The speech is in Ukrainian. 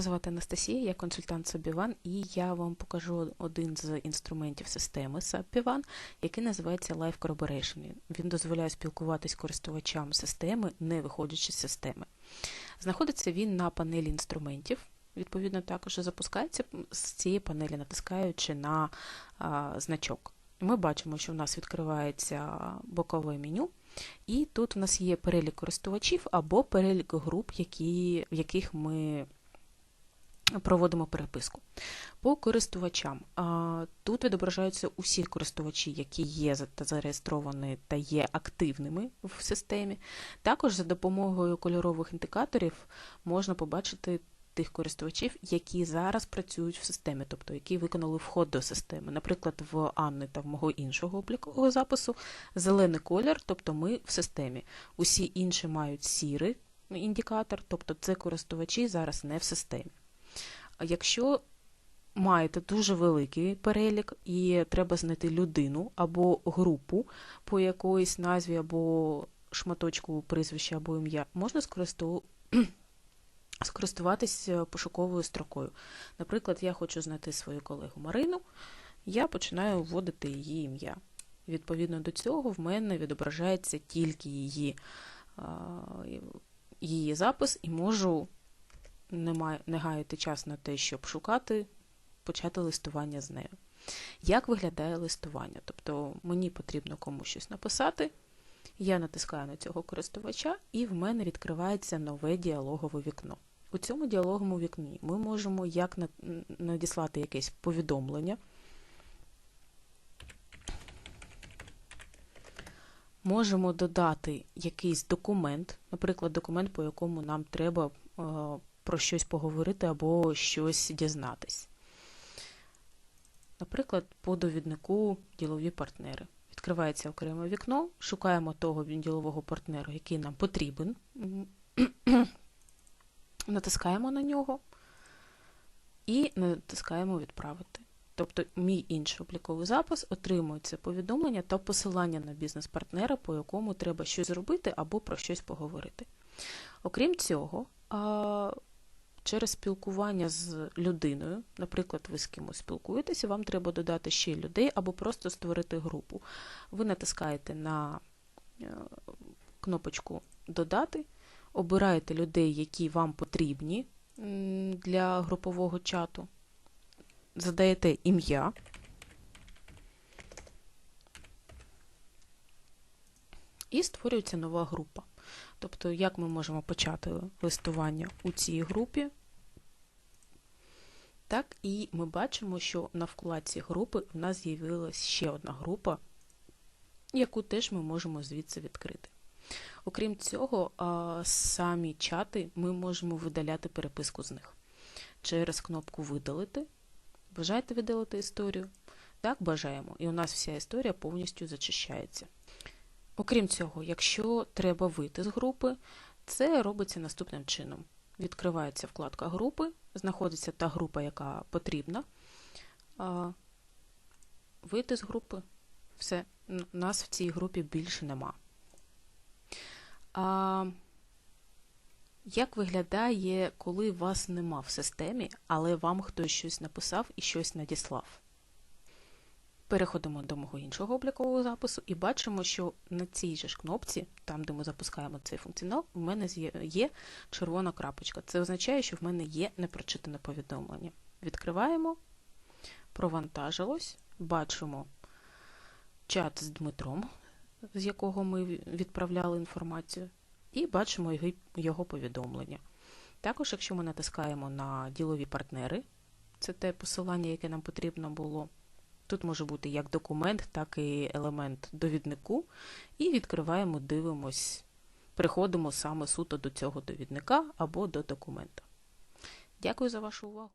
звати Анастасія, я консультант Сабіван, і я вам покажу один з інструментів системи Сабіван, який називається Live Corroboration. Він дозволяє спілкуватись користувачам системи, не виходячи з системи. Знаходиться він на панелі інструментів. Відповідно, також запускається з цієї панелі, натискаючи на а, значок. Ми бачимо, що в нас відкривається бокове меню, і тут у нас є перелік користувачів або перелік груп, які, в яких ми проводимо переписку. По користувачам. Тут відображаються усі користувачі, які є зареєстровані та є активними в системі. Також за допомогою кольорових індикаторів можна побачити тих користувачів, які зараз працюють в системі, тобто які виконали вход до системи. Наприклад, в Анни та в мого іншого облікового запису зелений колір, тобто ми в системі. Усі інші мають сірий індикатор, тобто це користувачі зараз не в системі. Якщо маєте дуже великий перелік і треба знайти людину або групу по якоїсь назві, або шматочку прізвища або ім'я, можна скористуватися пошуковою строкою. Наприклад, я хочу знайти свою колегу Марину, я починаю вводити її ім'я. Відповідно до цього, в мене відображається тільки її, її запис, і можу не гаяти час на те, щоб шукати, почати листування з нею. Як виглядає листування? Тобто мені потрібно комусь щось написати, я натискаю на цього користувача, і в мене відкривається нове діалогове вікно. У цьому діалоговому вікні ми можемо як надіслати якесь повідомлення. Можемо додати якийсь документ, наприклад, документ, по якому нам треба про щось поговорити або щось дізнатись. Наприклад, по довіднику ділові партнери. Відкривається окреме вікно, шукаємо того ділового партнера, який нам потрібен, натискаємо на нього і натискаємо Відправити. Тобто, мій інший обліковий запис отримується повідомлення та посилання на бізнес-партнера, по якому треба щось зробити або про щось поговорити. Окрім цього, через спілкування з людиною, наприклад, ви з кимось спілкуєтеся, вам треба додати ще людей або просто створити групу. Ви натискаєте на е, кнопочку Додати, обираєте людей, які вам потрібні для групового чату, задаєте ім'я. І створюється нова група. Тобто, як ми можемо почати листування у цій групі, так і ми бачимо, що на вкладці групи в нас з'явилася ще одна група, яку теж ми можемо звідси відкрити. Окрім цього, самі чати ми можемо видаляти переписку з них. Через кнопку Видалити. Бажаєте видалити історію? Так, бажаємо. І у нас вся історія повністю зачищається. Окрім цього, якщо треба вийти з групи, це робиться наступним чином. Відкривається вкладка групи, знаходиться та група, яка потрібна. Вийти з групи, все, нас в цій групі більше нема. А, Як виглядає, коли вас нема в системі, але вам хтось щось написав і щось надіслав? Переходимо до мого іншого облікового запису і бачимо, що на цій же ж кнопці, там де ми запускаємо цей функціонал, в мене є червона крапочка. Це означає, що в мене є непрочитане повідомлення. Відкриваємо, провантажилось, бачимо чат з Дмитром, з якого ми відправляли інформацію, і бачимо його повідомлення. Також, якщо ми натискаємо на ділові партнери, це те посилання, яке нам потрібно було. Тут може бути як документ, так і елемент довіднику. І відкриваємо, дивимось, приходимо саме суто до цього довідника або до документа. Дякую за вашу увагу!